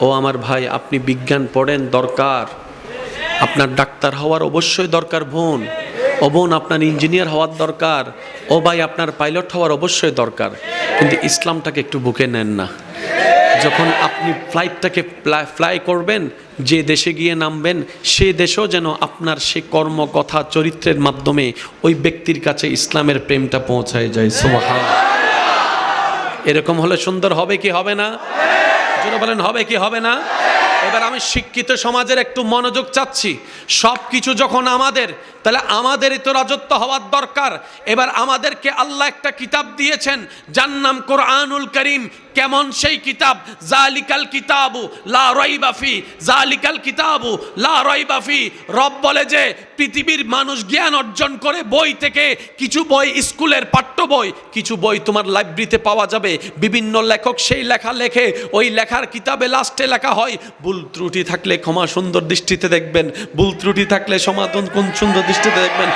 ও আমার ভাই, আপনি বিজ্ঞান পড়েন, দরকার। আপনার ডাক্তার হওয়ার অবশ্যই দরকার, বোন। ও বোন, আপনার ইঞ্জিনিয়ার হওয়ার দরকার। ও ভাই, আপনার পাইলট হওয়ার অবশ্যই দরকার। কিন্তু ইসলামটাকে একটু বুকে নেন না। যখন আপনি ফ্লাইটটাকে ফ্লাই করবেন, যে দেশে গিয়ে নামবেন, সে দেশেও যেন আপনার সে কর্ম, কথা, চরিত্রের মাধ্যমে ওই ব্যক্তির কাছে ইসলামের প্রেমটা পৌঁছায় যায়। সুবহান এরকম হলে সুন্দর হবে কি হবে না? জোরে বলেন, হবে কি, হবে না? এবার আমি শিক্ষিত সমাজের একটু মনোযোগ চাচ্ছি। সব কিছু যখন আমাদের, তাহলে আমাদেরই তো রাজত্ব হওয়ার দরকার। এবার আমাদেরকে আল্লাহ একটা কিতাব দিয়েছেন, যার নাম কোরআনুল করিম কেমন সেই কিতাব? জালিকাল কিতাবু, লা রইবাফি জালিকাল কিতাবু, লা রইবাফি রব বলে যে, পৃথিবীর মানুষ জ্ঞান অর্জন করে বই থেকে কিছু বই, স্কুলের পাঠ্য বই, কিছু বই তোমার লাইব্রেরিতে পাওয়া যাবে। বিভিন্ন লেখক সেই লেখা লেখে, ওই লেখার কিতাবে লাস্টে লেখা হয়। ভুল ত্রুটি থাকলে ক্ষমা সুন্দর দৃষ্টিতে দেখবেন। ভুল ত্রুটি থাকলে সমাধান কোন সুন্দর দৃষ্টিতে দেখবেন?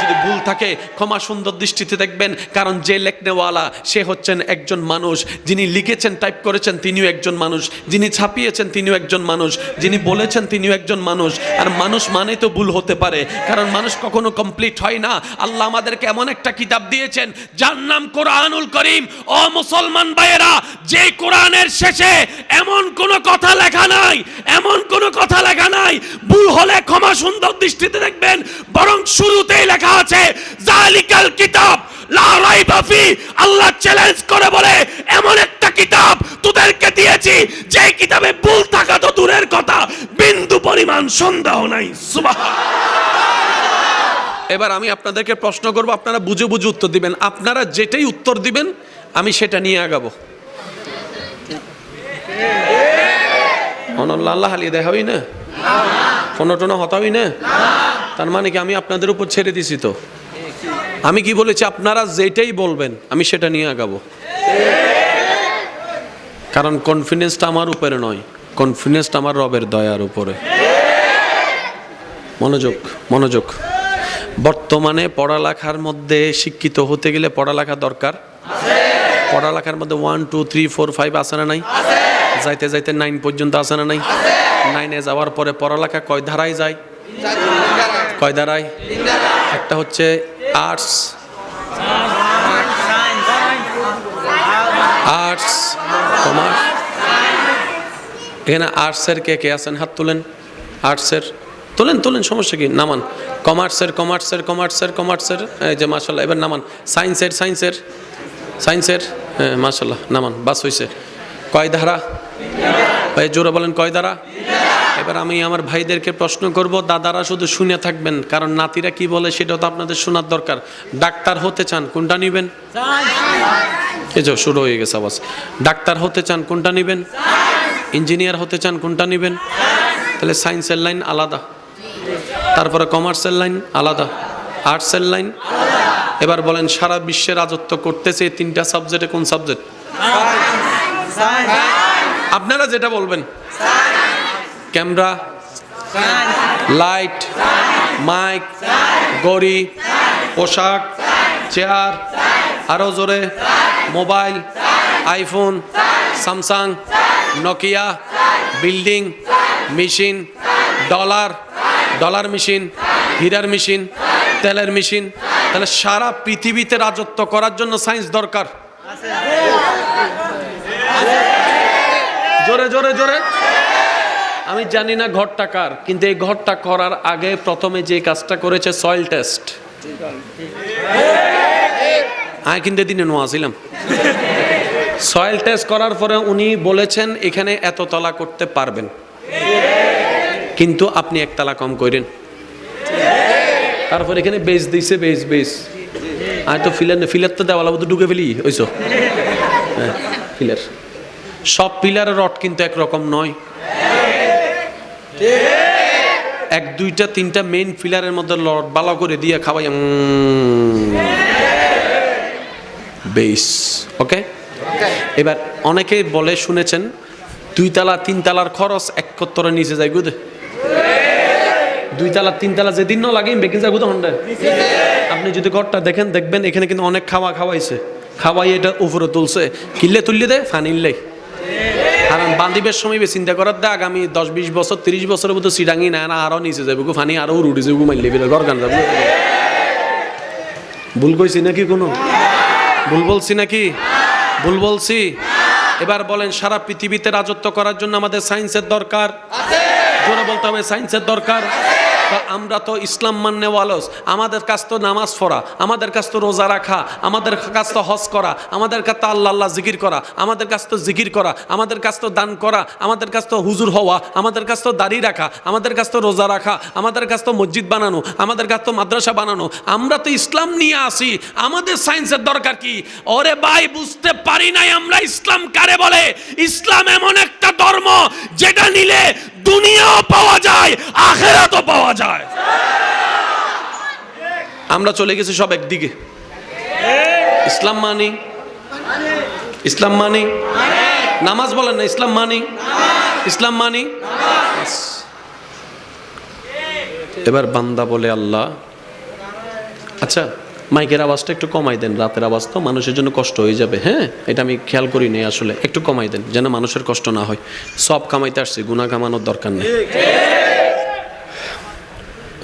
যদি ভুল থাকে, ক্ষমা সুন্দর দৃষ্টিতে দেখবেন। কারণ যে লেখনেওয়ালা, সে হচ্ছেন একজন মানুষ যিনি লিখেছেন টাইপ করেছেন, তিনিও একজন মানুষ। যিনি ছাপিয়েছেন, তিনিও একজন মানুষ। যিনি বলেছেন, তিনিও একজন মানুষ। আর মানুষ মানে তো ভুল হতে পারে। কারণ মানুষ কখনো কমপ্লিট হয় না। আল্লাহ আমাদেরকে এমন একটা কিতাব দিয়েছেন, যার নাম কোরআনুল করিম। ও মুসলমান ভাইয়েরা, যে কোরআনের শেষে এমন কোনো কথা লেখা নাই, এমন কোনো কথা লেখা নাই। ভুল হলে ক্ষমা সুন্দর দৃষ্টিতে দেখবেন, বরং শুরুতেই লেখা আছে, জালিকাল কিতাব। আল্লাহ চ্যালেঞ্জ করে বলে, এমন একটা কিতাব তোদেরকে দিয়েছি যে কিতাবে ভুল থাকা তো দূরের কথা, বিন্দু পরিমাণ সন্দেহ নাই। এবার আমি আপনাদেরকে প্রশ্ন করব, আপনারা বুঝে বুঝে উত্তর দিবেন। আপনারা যেটাই উত্তর দিবেন, আমি সেটা নিয়ে আগাবো। অনল্লা, আল্লাহ হালিয়ে দেখা হই না কোনো টোনা হতা হই না তার মানে কি আমি আপনাদের উপর ছেড়ে দিছি তো? আমি কি বলেছি? আপনারা যেটাই বলবেন, আমি সেটা নিয়ে আগাবো। কারণ কনফিডেন্সটা আমার উপরে নয়। কনফিডেন্সটা আমার রবের দয়ার উপরে। মনোযোগ মনোযোগ। বর্তমানে পড়ালেখার মধ্যে শিক্ষিত হতে গেলে পড়ালেখা দরকার। পড়ালেখার মধ্যে one two three four five আসে না নাই? যাইতে যাইতে নাইন পর্যন্ত আসে না নাই? নাইনে যাওয়ার পরে পড়ালেখা কয় ধারায় যায়? কয় ধারায়? একটা হচ্ছে আর্টস আর্টস কমার্স এখানে আর্টসের কে কে আছেন? হাত তুলেন। আর্টসের তোলেন তোলেন, সমস্যা কি? নামান। কমার্সের কমার্সের কমার্সের কমার্সের এই যে মাসাল্লাহ এবার নামান। সায়েন্সের সায়েন্সের সায়েন্সের হ্যাঁ মাসাল্লাহ নামান, বাস হয়েছে কয় ধারা? জোরে বলেন, কয় ধারা? এবার আমি আমার ভাইদেরকে প্রশ্ন করব দাদারা শুধু শুনে থাকবেন কারণ নাতিরা কি বলে সেটা তো আপনাদের শোনার দরকার। ডাক্তার হতে চান কোনটা নিবেন? এই যে শুরু হয়ে গেছে আবার ডাক্তার হতে চান কোনটা নিবেন? ইঞ্জিনিয়ার হতে চান কোনটা নিবেন? তাহলে সায়েন্সের লাইন আলাদা। তারপরে কমার্সের লাইন আলাদা। আর্টসের লাইন এবার বলেন সারা বিশ্বে রাজত্ব করতেছে তিনটা সাবজেক্টে কোন সাবজেক্ট? আপনারা যেটা বলবেন। ক্যামেরা, লাইট, মাইক গড়ি পোশাক, চেয়ার, আরও জোরে, mobile, iPhone, Samsung, Nokia, building, machine, dollar dollar machine, হীরার মেশিন, তেলের মেশিন, তাহলে সারা পৃথিবীতে রাজত্ব করার জন্য সায়েন্স দরকার। জোরে জোরে জোরে। আমি জানি না ঘরটা কার, কিন্তু এই ঘরটা করার আগে প্রথমে যে কাজটা করেছে সয়েল টেস্ট আমি কিন্তু দিনে নোয়াছিলাম সয়েল টেস্ট করার পরে উনি বলেছেন, এখানে এত তলা করতে পারবেন। কিন্তু আপনি একতলা কম করেন। তারপর এখানে বেস দিছে বেস বেস আমি তো ফিলার ফিলার তো দেওয়ালা তো ঢুকে ফেলি ওইসো হ্যাঁ ফিলার সব পিলারের রড কিন্তু একরকম নয়। এক দুইটা তিনটা মেইন ফিলারের মধ্যে লড বালা করে দিয়ে খাওয়াই বেস ওকে এবার অনেকেই বলে শুনেছেন দুই তালা তিন তালার খরচ এক কত্তরের নিচে যায় গুদে দুই তালা তিন তালা যেদিন না লাগে বেকিং যায় গুদে হন্ডে আপনি যদি ঘরটা দেখেন দেখবেন এখানে কিন্তু অনেক খাওয়া খাওয়াইছে। খাওয়াই এটা উপরে তুলছে। কিনলে তুললে দে ফানিললে কারণ বান্দিবের সময় চিন্তা করার দা আগামী দশ, বিশ বছর, তিরিশ বছরের মতো সিডাঙ্গি না না আরও নিচে যাবে ফানি আরও রুটি যাবে মাইলে বেরো ঘর গান যাবে। ভুল কইছি নাকি কোনো? ভুল বলছি নাকি? ভুল বলছি? এবার বলেন, সারা পৃথিবীতে রাজত্ব করার জন্য আমাদের সায়েন্সের দরকার? জোরে বলতে হবে সায়েন্সের দরকার? আমরা তো ইসলাম মান্য ওয়ালস আমাদের কাছ তো নামাজ পড়া আমাদের কাছ তো রোজা রাখা আমাদের কাছ তো হজ করা আমাদের কাছ তো আল্লাহ আল্লাহ জিকির করা আমাদের কাছ তো জিকির করা আমাদের কাছ তো দান করা আমাদের কাছ তো হুজুর হওয়া আমাদের কাছ তো দাড়ি রাখা আমাদের কাছ তো রোজা রাখা আমাদের কাছ তো মসজিদ বানানো আমাদের কাছ তো মাদ্রাসা বানানো আমরা তো ইসলাম নিয়ে আসি আমাদের সায়েন্সের দরকার কি ওরে ভাই বুঝতে পারি নাই আমরা ইসলাম কারে বলে ইসলাম এমন একটা ধর্ম যেটা নিলে দুনিয়াও পাওয়া যায় আখেরাতও পাওয়া যায়। আমরা চলে গেছি সব একদিকে। ইসলাম মানি? ইসলাম মানি? নামাজ বলেন না, ইসলাম মানি? ইসলাম মানি? এবার বান্দা বলে, আল্লাহ আচ্ছা মাইকের আওয়াজটা একটু কমাই দেন, রাতের আওয়াজ তো মানুষের জন্য কষ্ট হয়ে যাবে। হ্যাঁ এটা আমি খেয়াল করি নি আসলে। একটু কমাই দেন, যেন মানুষের কষ্ট না হয়। সব কামাইতে আসছে গুণা কামানোর দরকার নেই।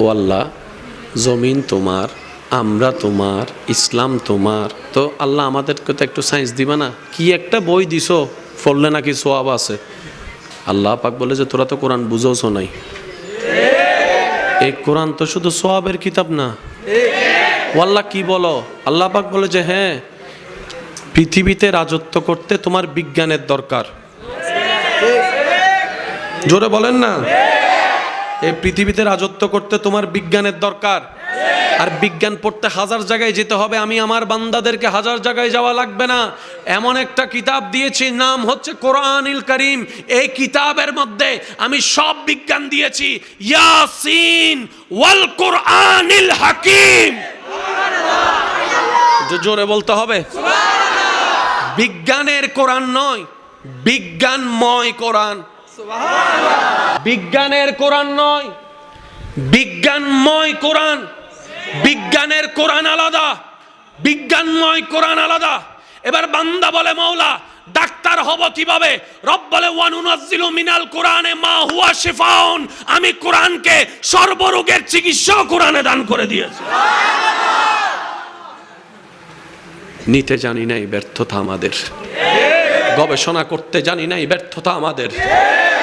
ও আল্লাহ, জমিন তোমার, আমরা তোমার, ইসলাম তোমার। তো আল্লাহ আমাদেরকে তো একটু সায়েন্স দিবা না? কি একটা বই দিছো? ফললে নাকি সোয়াব আছে। আল্লাহ পাক বলে যে, তোরা তো কোরআন বুঝোছো নাই। এই কোরআন তো শুধু সোয়াবের কিতাব না। ও আল্লাহ, কি বলো? আল্লাহ পাক বলে যে হ্যাঁ পৃথিবীতে রাজত্ব করতে তোমার বিজ্ঞানের দরকার। জোরে বলেন না? এই পৃথিবীতে রাজত্ব করতে তোমার বিজ্ঞানের দরকার। আর বিজ্ঞান পড়তে হাজার জায়গায় যেতে হবে। আমি আমার বান্দাদেরকে হাজার জায়গায় যাওয়া লাগবে না। এমন একটা কিতাব দিয়েছি নাম হচ্ছে কোরআনিল করিম। এই কিতাবের মধ্যে আমি সব বিজ্ঞান দিয়েছি। ইয়াসিন ওয়াল কোরআনিল হাকিম। জোরে বলতে হবে। বিজ্ঞানের কোরআন নয় বিজ্ঞানময় কোরআন। বিজ্ঞানের কোরআন নয় বিজ্ঞানময় কোরআন বিজ্ঞানের কোরআন আলাদা বিজ্ঞানময় কোরআন আলাদা। এবার বান্দা বলে মাওলা ডাক্তার হব কীভাবে? রব বলে ওয়ানুনাজ্জিলু মিনাল কোরআনে মা হুয়া শিফাউন। আমি কোরআনকে সর্বরোগের চিকিৎসা কোরআনে দান করে দিয়েছি। নিতে জানি নাই ব্যর্থতা আমাদের। গবেষণা করতে জানি নাই ব্যর্থতা আমাদের।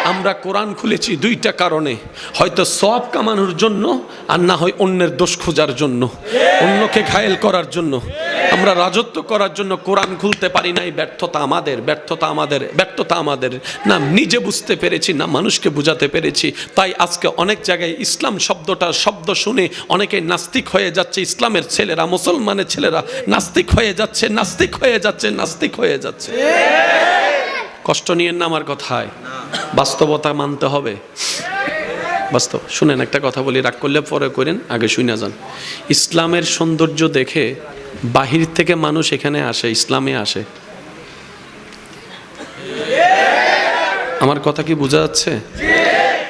আমরা কোরআন খুলেছি দুইটা কারণে। হয়তো সব কামানোর জন্য, আর না হয় অন্যের দোষ খোঁজার জন্য। অন্যকে ঘায়েল করার জন্য। আমরা রাজত্ব করার জন্য কোরআন খুলতে পারি নাই, ব্যর্থতা আমাদের ব্যর্থতা আমাদের ব্যর্থতা আমাদের। না, নিজে বুঝতে পেরেছি, না, মানুষকে বুঝাতে পেরেছি। তাই আজকে অনেক জায়গায় ইসলাম শব্দটা, শব্দ শুনে অনেকে নাস্তিক হয়ে যাচ্ছে। ইসলামের ছেলেরা, মুসলমানের ছেলেরা নাস্তিক হয়ে যাচ্ছে, নাস্তিক হয়ে যাচ্ছে, নাস্তিক হয়ে যাচ্ছে। কষ্ট নিয়েন না আমার কথায়। বাস্তবতা মানতে হবে। বাস্তব শুনেন, একটা কথা বলি, রাগ করলে পরে করেন, আগে শুনে যান। ইসলামের সৌন্দর্য দেখে বাহির থেকে মানুষ এখানে আসে, ইসলামে আসে। আমার কথা কি বোঝা যাচ্ছে?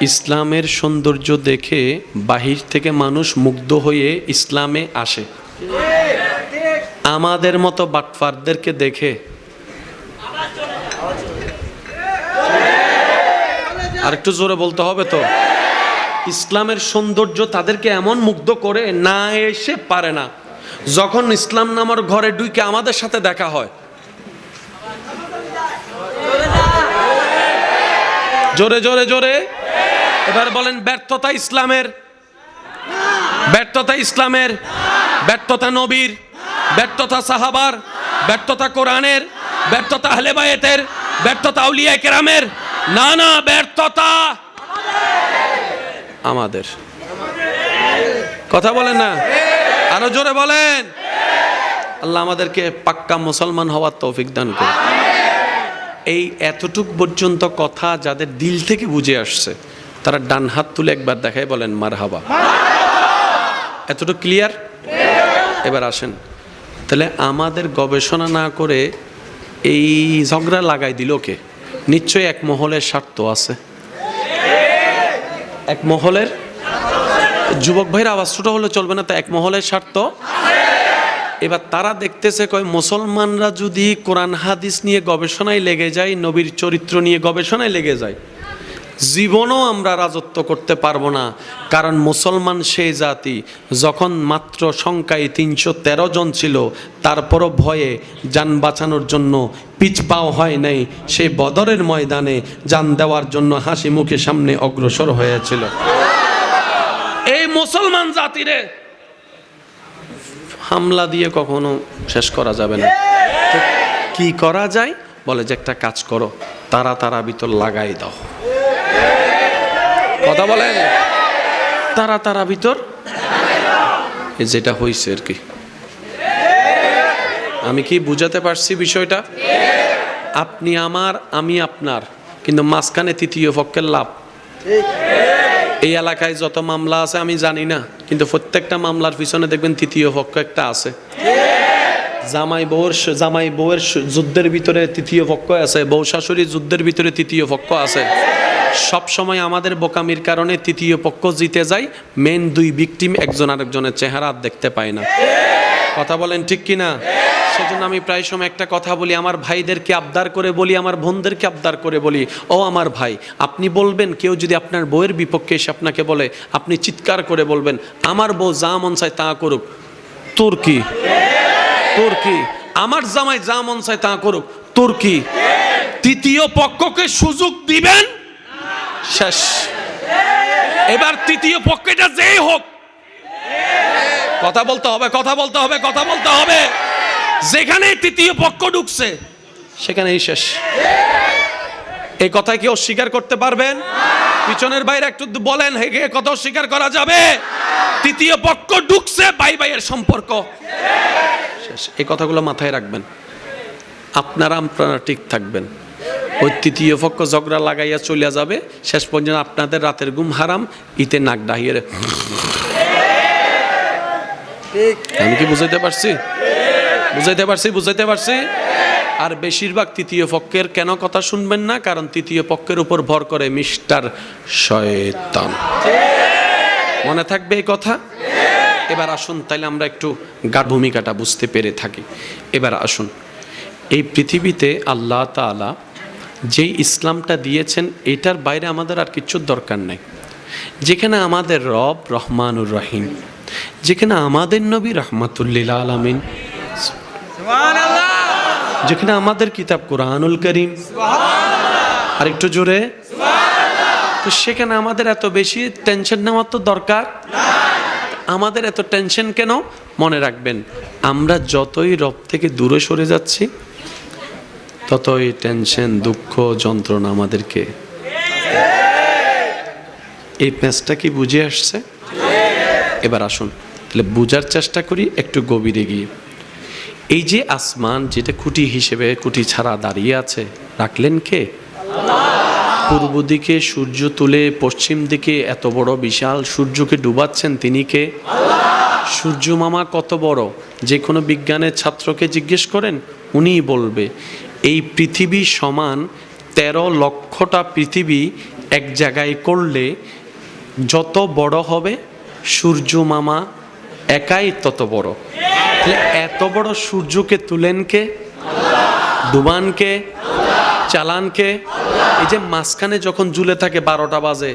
ইসলামের সৌন্দর্য দেখে বাহির থেকে মানুষ মুগ্ধ হয়ে ইসলামে আসে। আমাদের মতো বাটফারদেরকে দেখে। আর একটু জোরে বলতে হবে তো। ইসলামের সৌন্দর্য তাদেরকে এমন মুগ্ধ করে না এসে পারে না। যখন ইসলাম নামার ঘরে ডুইকে আমাদের সাথে দেখা হয়। জোরে জোরে জোরে। এবার বলেন, ব্যর্থতা ইসলামের? ব্যর্থতা ইসলামের? ব্যর্থতা নবীর? ব্যর্থতা সাহাবার? ব্যর্থতা কোরআনের? ব্যর্থতা আহলেবায়েতের ব্যর্থতা আউলিয়া কেরামের? না না, ব্যর্থতা আমাদের। কথা বলেন না? আরও জোরে বলেন? আল্লাহ আমাদেরকে পাক্কা মুসলমান হওয়ার তৌফিক দান করে এই এতটুক পর্যন্ত কথা যাদের দিল থেকে বুঝে আসছে, তারা ডান হাত তুলে একবার দেখায় বলেন মার হাবা এতটুকু ক্লিয়ার এবার আসেন। তাহলে আমাদের গবেষণা না করে এই ঝগড়া লাগাই দিল কে? নিশ্চয়ই এক মহলের স্বার্থ আছে। এক মহলের যুবক ভাইয়ের আওয়াজ ছোট হলে চলবে না, তো এক মহলের স্বার্থ এবার তারা দেখতেছে, কয়, মুসলমানরা যদি কোরআন, হাদিস নিয়ে গবেষণায় লেগে যায়, নবীর চরিত্র নিয়ে গবেষণায় লেগে যায়, জীবনও আমরা রাজত্ব করতে পারব না। কারণ মুসলমান সেই জাতি, যখন মাত্র সংখ্যায় তিনশো তেরো জন ছিল, তারপরও ভয়ে যান বাঁচানোর জন্য পিছপাও হয় নাই। সেই বদরের ময়দানে যান দেওয়ার জন্য হাসি মুখে সামনে অগ্রসর হয়েছিল। এই মুসলমান জাতিরে হামলা দিয়ে কখনো শেষ করা যাবে না। কি করা যায়? বলে যে একটা কাজ করো, তারা তারা ভিতর লাগাই দাও। কথা বলেন? তারা তারা ভিতর যেটা হয়েছে আর কি। আমি কি বুঝাতে পারছি বিষয়টা? আপনি আমার, আমি আপনার, কিন্তু মাঝখানে তৃতীয় পক্ষের লাভ। এই এলাকায় যত মামলা আছে আমি জানি না, কিন্তু প্রত্যেকটা মামলার পিছনে দেখবেন তৃতীয় পক্ষ একটা আছে। জামাই বউর জামাই বউয়ের যুদ্ধের ভিতরে তৃতীয় পক্ষ আছে, বউ শাশুড়ির যুদ্ধের ভিতরে তৃতীয় পক্ষ আছে। সব সময় আমাদের বোকামির কারণে তৃতীয় পক্ষ জিতে যায় মেন দুই ভিকটিম একজন আরেকজনের চেহারা দেখতে পায় না। কথা বলেন ঠিক কি না সেজন্য আমি প্রায় সময় একটা কথা বলি, আমার ভাইদেরকে আবদার করে বলি, আমার বোনদেরকে আবদার করে বলি, ও আমার ভাই, আপনি বলবেন, কেউ যদি আপনার বউয়ের বিপক্ষে এসে আপনাকে বলে, আপনি চিৎকার করে বলবেন, আমার বউ যা মন চায় তা করুক। তোর কি? তোর কি? আমার জামাই যা মন চায় তা করুক। তোর কি? তৃতীয় পক্ষকে সুযোগ দিবেন? শেষ। এবার তৃতীয় পক্ষটা যেই হোক। কথা বলতে হবে, কথা বলতে হবে, কথা বলতে হবে। যেখানে তৃতীয় পক্ষ ঢুকছে, সেখানেই শেষ। এই কথায় কি অস্বীকার করতে পারবেন? পিছনের বাইরে একটু বলেন হেগে কথা অস্বীকার করা যাবে? তৃতীয় পক্ষ ঢুকছে ভাই ভাইয়ের সম্পর্ক। শেষ। এই কথাগুলো মাথায় রাখবেন। আপনারা আপনারা ঠিক থাকবেন। ওই তৃতীয় পক্ষ ঝগড়া লাগাইয়া চলিয়া যাবে, শেষ পর্যন্ত আপনাদের রাতের ঘুম হারাম, ইতে নাক ডাহিয়ে আমি কি বুঝাইতে পারছি? বুঝাইতে পারছি বুঝাইতে পারছি? আর বেশিরভাগ তৃতীয় পক্ষের কেন কথা শুনবেন না? কারণ তৃতীয় পক্ষের উপর ভর করে মিস্টার শয়তান। মনে থাকবে এই কথা? এবার আসুন, তাইলে আমরা একটু গাঢ় ভূমিকাটা বুঝতে পেরে থাকি। এবার আসুন। এই পৃথিবীতে আল্লাহ তাআলা যেই ইসলামটা দিয়েছেন, এটার বাইরে আমাদের আর কিচ্ছুর দরকার নাই। যেখানে আমাদের রব রহমানুর রহিম, যেখানে আমাদের নবী রহমাতুল্লিল আলমিন যেখানে আমাদের কিতাব কোরআনুল করিম। আর একটু জোরে। তো সেখানে আমাদের এত বেশি টেনশন নেওয়ার তো দরকার। আমাদের এত টেনশন কেন? মনে রাখবেন আমরা যতই রব থেকে দূরে সরে যাচ্ছি ততই টেনশন দুঃখ যন্ত্রণা আমাদেরকে। এই ম্যাচটা কি বুঝে আসছে? এবার আসুন তাহলে বুঝার চেষ্টা করি একটু গভীরে গিয়ে। এই যে আসমান যেটা কুটি হিসেবে কুটি ছাড়া দাঁড়িয়ে আছে, রাখলেন কে? পূর্ব দিকে সূর্য তুলে, পশ্চিম দিকে এত বড় বিশাল সূর্যকে ডুবাচ্ছেন তিনি কে? সূর্য মামা কত বড়? যে কোনো বিজ্ঞানের ছাত্রকে জিজ্ঞেস করেন উনিই বলবে, এই পৃথিবী সমান তেরো লক্ষটা পৃথিবী এক জায়গায় করলে যত বড় হবে, সূর্য মামা একাই তত বড়। তাহলে এত বড় সূর্যকে তুলেন কে? ডুবানকে চালানকে এই যে মাঝখানে যখন জুলে থাকে বারোটা বাজে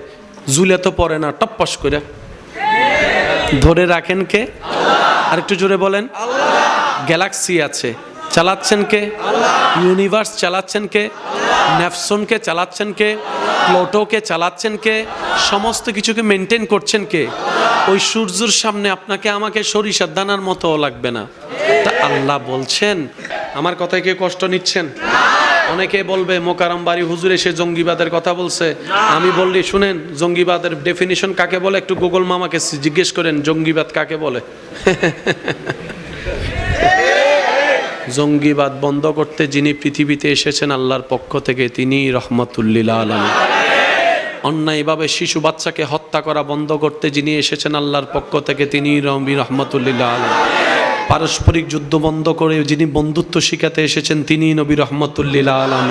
জুলে তো পড়ে না টপ্পস করে। ধরে রাখেন কে? আর একটু জোরে বলেন। গ্যালাক্সি আছে। চালাচ্ছেন কে? ইউনিভার্স চালাচ্ছেন কে? ন্যাপসনকে চালাচ্ছেন কে? প্লোটোকে চালাচ্ছেন কে? সমস্ত কিছুকে মেনটেন করছেন কে? ওই সূর্যের সামনে আপনাকে আমাকে সরিষার দানার মতো লাগবে না। তা আল্লাহ বলছেন, আমার কথায় কে কষ্ট নিচ্ছেন? অনেকে বলবে, মোকারম বাড়ি হুজুর এসে জঙ্গিবাদের কথা বলছে। আমি বললি, শুনেন, জঙ্গিবাদের ডেফিনিশন কাকে বলে? একটু গুগল মামাকে জিজ্ঞেস করেন, জঙ্গিবাদ কাকে বলে? জঙ্গিবাদ বন্ধ করতে যিনি পৃথিবীতে এসেছেন, আল্লাহর পক্ষ থেকে তিনি রহমতুল্লিল আলম অন্যায়ভাবে শিশু বাচ্চাকে হত্যা করা বন্ধ করতে যিনি এসেছেন, আল্লাহর পক্ষ থেকে তিনি রবি রহমতুল্লিল্লাহ আলম পারস্পরিক যুদ্ধ বন্ধ করে যিনি বন্ধুত্ব শিখাতে এসেছেন তিনি নবী রহমতুল্লিলা আলম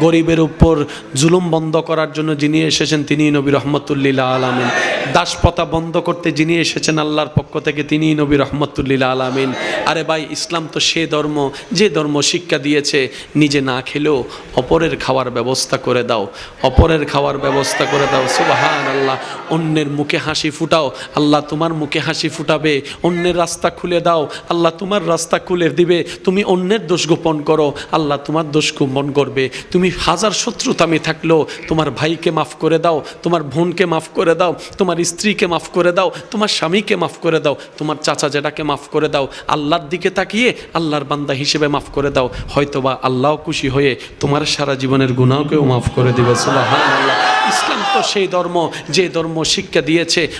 গরিবের উপর জুলুম বন্ধ করার জন্য যিনি এসেছেন তিনি নবী রহমতুল্লিল আলামিন। দাসপ্রথা বন্ধ করতে যিনি এসেছেন আল্লাহর পক্ষ থেকে তিনি নবী রহমতুল্লিল আলামিন। আরে ভাই, ইসলাম তো সে ধর্ম, যে ধর্ম শিক্ষা দিয়েছে, নিজে না খেলেও অপরের খাওয়ার ব্যবস্থা করে দাও, অপরের খাওয়ার ব্যবস্থা করে দাও সুবাহান আল্লাহ অন্যের মুখে হাসি ফুটাও, আল্লাহ তোমার মুখে হাসি ফুটাবে, অন্যের রাস্তা খুলে দাও, আল্লাহ তোমার রাস্তা খুলে দিবে, তুমি অন্যের দোষ গোপন করো, আল্লাহ তোমার দোষ গোপন করবে, তুমি হাজার শত্রুতামি থাকলেও তোমার ভাইকে মাফ করে দাও, তোমার বোনকে মাফ করে দাও, তোমার স্ত্রীকে মাফ করে দাও, তোমার স্বামীকে মাফ করে দাও, তোমার চাচা জেঠাকে মাফ করে দাও, আল্লাহর দিকে তাকিয়ে আল্লাহর বান্দা হিসেবে মাফ করে দাও। হয়তোবা আল্লাহ খুশি হয়ে তোমার সারা জীবনের গুণাকেও মাফ করে দিবে। ইসলাম তো সেই ধর্ম, যে ধর্ম শিক্ষা দিয়েছে